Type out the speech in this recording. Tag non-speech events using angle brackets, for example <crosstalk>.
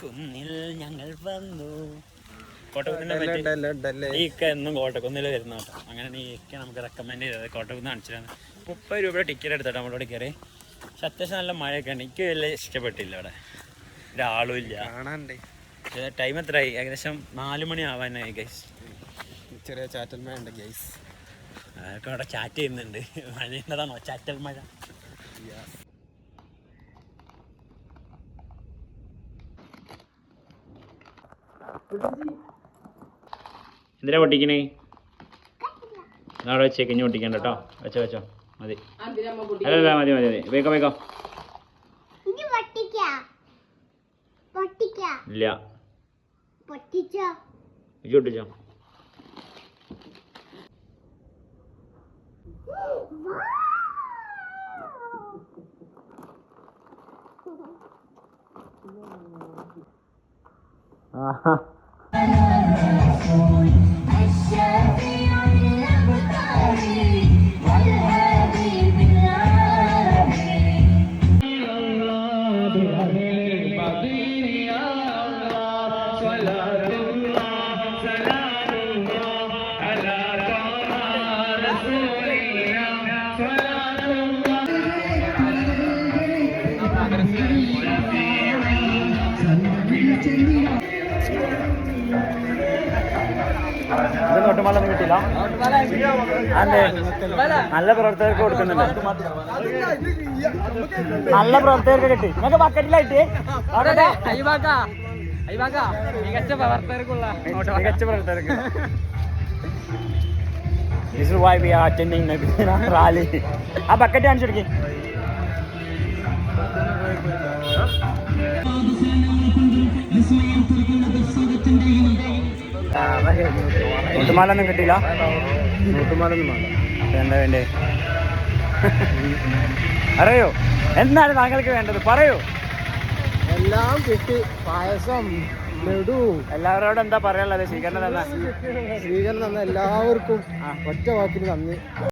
കോട്ടക്കുന്നിൽ ഞങ്ങൾ വന്നു. കോട്ടക്കുന്നിനെ ഡല്ലേ, പറ്റി ഡല്ലേ, ഡല്ലേ. ഈ ഇക്ക എന്നും കോട്ടക്കുന്നിൽ വരുന്ന കേട്ടോ. അങ്ങനെ നീക്കെ നമുക്ക് റെക്കമെൻഡ് ചെയ്തത് കോട്ടക്കുന്ന് കാണിച്ചിട്ടാണ്. മുപ്പത് രൂപയുടെ ടിക്കറ്റ് എടുത്തിട്ട് നമ്മളോട് കയറി പക്ഷെ അത്യാവശ്യം നല്ല മഴയൊക്കെ ഉണ്ട്. എനിക്ക് വലിയ ഇഷ്ടപ്പെട്ടില്ല അവിടെ. ഒരാളും ഇല്ല. കാണാണ്ടേ ടൈം എത്രയായി? ഏകദേശം നാല് മണി ആവാനായി ഗൈസ് ചെറിയ ചാറ്റൽ മഴ ഉണ്ട് ഗൈസ് അതൊക്കെ അവിടെ ചാറ്റ് ചെയ്യുന്നുണ്ട്. <laughs> മഴയുണ്ടതാണോ? ചാറ്റൽ മഴ. എന്തിനാ പൊട്ടിക്കണേ? നാളെ വെച്ചേ കഞ്ഞി പൊട്ടിക്കണ്ട കേട്ടോ. വെച്ചോ വെച്ചോ. മതി. അല്ല അല്ല മതി മതി. മതി വേഗം വേഗം ഇല്ല. പൊട്ടിച്ചോ? ഇജ്ജ് പൊട്ടിച്ചോ ആഹാ <laughs> ഇത് നോട്ടുമാലൊന്നും കിട്ടില്ല അതെ നല്ല പ്രവർത്തകർക്ക് കൊടുക്കുന്നുണ്ട് നല്ല പ്രവർത്തകർക്ക് കിട്ടി നിങ്ങൾക്ക് ബക്കറ്റിലായിട്ട് മികച്ച പ്രവർത്തകർക്കുള്ള മികച്ച പ്രവർത്തകർക്ക് This is why we are attending Nabina rally. ആ ബക്കറ്റ് This കൊടുക്കി നോട്ടുമാലൊന്നും കിട്ടിയില്ല? നോട്ടുമാലൊന്നും വേണ്ട. എന്താ വേണ്ടേ? അറിയോ എന്താണ് താങ്കൾക്ക് വേണ്ടത്? പറയൂ. എല്ലാം കിട്ടി. പായസം ലഡു. എല്ലാവരോടും എന്താ പറയാനുള്ളത്? സ്വീകരണം തന്നെ. സ്വീകരണം തന്ന എല്ലാവർക്കും ഒറ്റ വാക്കിന് നന്ദി.